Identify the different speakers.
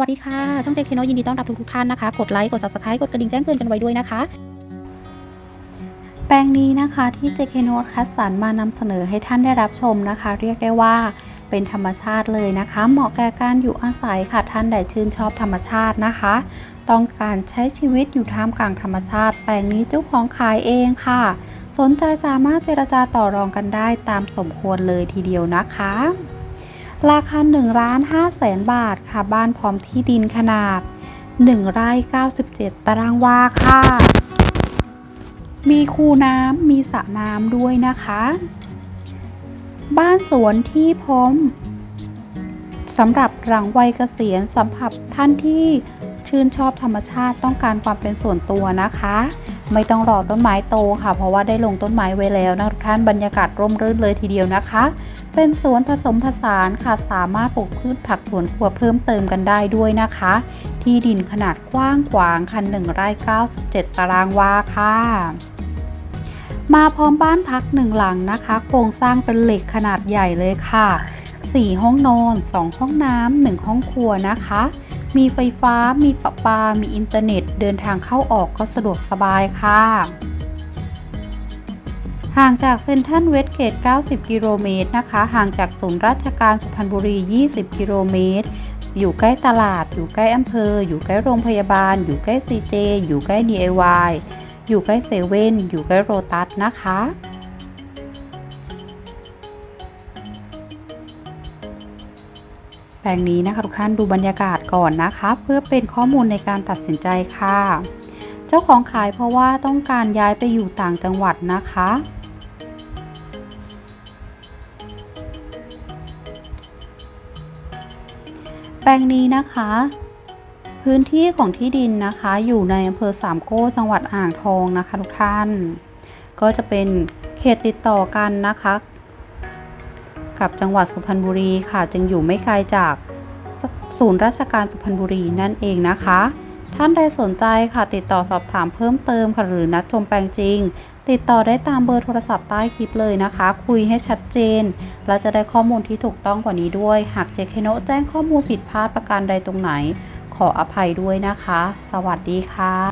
Speaker 1: วัสดีค่ะ ช่องเจคโนยินดีต้อนรับทุกๆท่านนะคะ กดไลค์ กด subscribe กดกระดิ่งแจ้งเตือนกันไว้ด้วยนะคะ แปลงนี้นะคะที่เจคโนคัดสรรมานำเสนอให้ท่านได้รับชมนะคะ เรียกได้ว่าเป็นธรรมชาติเลยนะคะ เหมาะแก่การอยู่อาศัยค่ะท่านใดชื่นชอบธรรมชาตินะคะ ต้องการใช้ชีวิตอยู่ท่ามกลางธรรมชาติ แปลงนี้เจ้าของขายเองค่ะ สนใจสามารถเจรจาต่อรองกันได้ตามสมควรเลยทีเดียวนะคะ ราคา1ล้าน5แสนบาทค่ะ บ้านพร้อมที่ดินขนาด 1 ไร่ 97 ตารางวาค่ะ มีคูน้ำ มีสระน้ำด้วยนะคะ บ้านสวนที่พร้อมสำหรับหลังวัยเกษียณสำหรับท่านที่ ชื่นชอบธรรมชาติต้องการความเป็นส่วนตัวนะคะ ไม่ต้องรอต้นไม้โตค่ะ เพราะว่าได้ลงต้นไม้ไว้แล้วนะทุกท่านบรรยากาศร่มรื่นเลยทีเดียวนะคะ เป็นสวนผสมผสานค่ะสามารถปลูกพืชผักสวนครัวเพิ่มเติมกันได้ด้วยนะคะ ที่ดินขนาดกว้างขวางคัน1ไร่97 ตารางวาค่ะมาพร้อมบ้านพักหนึ่งหลังนะคะ โครงสร้างเป็นเหล็กขนาดใหญ่เลยค่ะ 4 ห้องนอน 2 ห้องน้ำ 1 ห้องครัวนะคะ มีไฟฟ้า มีประปา มีอินเทอร์เน็ต เดินทางเข้าออกก็สะดวกสบายค่ะ ห่างจากเซ็นทรัลเวสเกต 90 กิโลเมตรนะคะ ห่างจากศูนย์ราชการสุพรรณบุรี 20 กิโลเมตร อยู่ใกล้ตลาด อยู่ใกล้อำเภอ อยู่ใกล้โรงพยาบาล อยู่ใกล้ CJ อยู่ใกล้ DIY อยู่ใกล้เซเว่น อยู่ใกล้โรตัสนะคะ ปลงนี้นะคะทุกท่านดูบรรยากาศก่อนนะคะ เพื่อเป็นข้อมูลในการตัดสินใจค่ะ เจ้าของขายเพราะว่าต้องการย้ายไปอยู่ต่างจังหวัดนะคะแปลงนี้นะคะ พื้นที่ของที่ดินนะคะอยู่ในอำเภอสามโก้จังหวัดอ่างทองนะคะทุกท่าน ก็จะเป็นเขตติดต่อกันนะคะ กับจังหวัดสุพรรณบุรีค่ะ จึงอยู่ไม่ไกลจากศูนย์ราชการสุพรรณบุรีนั่นเองนะคะ ท่านใดสนใจค่ะ ติดต่อสอบถามเพิ่มเติมค่ะหรือนัดชมแปลงจริง ติดต่อได้ตามเบอร์โทรศัพท์ใต้คลิปเลยนะคะ คุยให้ชัดเจน และจะได้ข้อมูลที่ถูกต้องกว่านี้ด้วย หากเจคโนแจ้งข้อมูลผิดพลาดประการใดตรงไหน ขออภัยด้วยนะคะ สวัสดีค่ะ